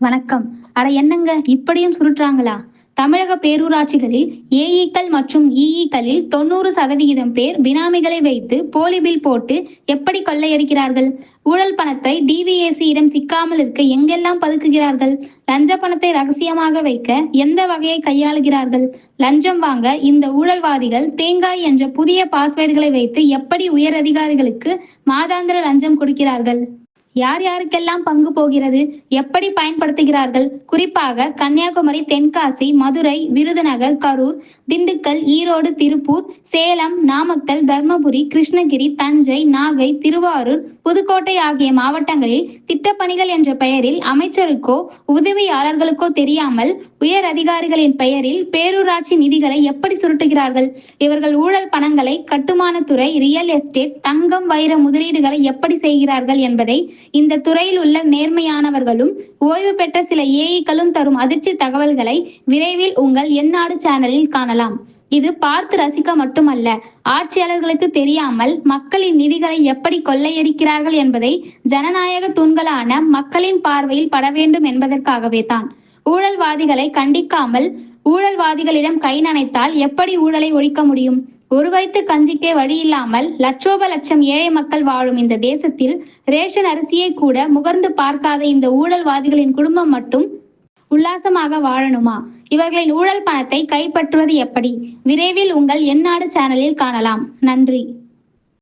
வணக்கம். அட என்னங்க இப்படியும் சுருட்டுறாங்களா? தமிழக பேரூராட்சிகளில் ஏஇக்கள் மற்றும் இஇக்களில் தொண்ணூறு சதவிகிதம் பேர் பினாமிகளை வைத்து போலி பில் போட்டு எப்படி கொள்ளையடிக்கிறார்கள்? ஊழல் பணத்தை டிவிஏசியிடம் சிக்காமல் இருக்க எங்கெல்லாம் பதுக்குகிறார்கள்? லஞ்ச பணத்தை ரகசியமாக வைக்க எந்த வகையை கையாளுகிறார்கள்? லஞ்சம் வாங்க இந்த ஊழல்வாதிகள் தேங்காய் என்ற புதிய பாஸ்வேர்டுகளை வைத்து எப்படி உயர் அதிகாரிகளுக்கு மாதாந்திர லஞ்சம் கொடுக்கிறார்கள்? யார் யாருக்கெல்லாம் பங்கு போகிறது? எப்படி பயன்படுத்துகிறார்கள்? குறிப்பாக கன்னியாகுமரி தென்காசி மதுரை விருதுநகர் கரூர் திண்டுக்கல் ஈரோடு திருப்பூர் சேலம் நாமக்கல் தர்மபுரி கிருஷ்ணகிரி தஞ்சை நாகை திருவாரூர் புதுக்கோட்டை ஆகிய மாவட்டங்களில் திட்டப்பணிகள் என்ற பெயரில் அமைச்சருக்கோ உதவியாளர்களுக்கோ தெரியாமல் உயர் அதிகாரிகளின் பெயரில் பேரூராட்சி நிதிகளை எப்படி சுருட்டுகிறார்கள்? இவர்கள் ஊழல் பணங்களை கட்டுமானத்துறை ரியல் எஸ்டேட் தங்கம் வைர முதலீடுகளை எப்படி செய்கிறார்கள் என்பதை இந்த துறையில் உள்ள நேர்மையானவர்களும் ஓய்வு பெற்ற சில ஏஇக்களும் தரும் அதிர்ச்சி தகவல்களை விரைவில் உங்கள் எந்நாடு சேனலில் காணலாம். இது பார்த்து ரசிக்க மட்டுமல்ல ஆட்சியாளர்களுக்கு தெரியாமல் மக்களின் நிதிகளை எப்படி கொள்ளையடிக்கிறார்கள் என்பதை ஜனநாயக தூண்களான மக்களின் பார்வையில் பட வேண்டும் என்பதற்காகவே தான் ஊழல்வாதிகளை கண்டிக்காமல் ஊழல்வாதிகளிடம் கை நனைத்தால் எப்படி ஊழலை ஒழிக்க முடியும்? ஒரு கஞ்சிக்கே வழி இல்லாமல் லட்சோப லட்சம் ஏழை மக்கள் வாழும் இந்த தேசத்தில் ரேஷன் அரிசியை கூட முகர்ந்து பார்க்காத இந்த ஊழல்வாதிகளின் குடும்பம் மட்டும் உல்லாசமாக வாழணுமா? இவர்களின் ஊழல் பணத்தை கைப்பற்றுவது எப்படி? விரைவில் உங்கள் எந்நாடு சேனலில் காணலாம். நன்றி.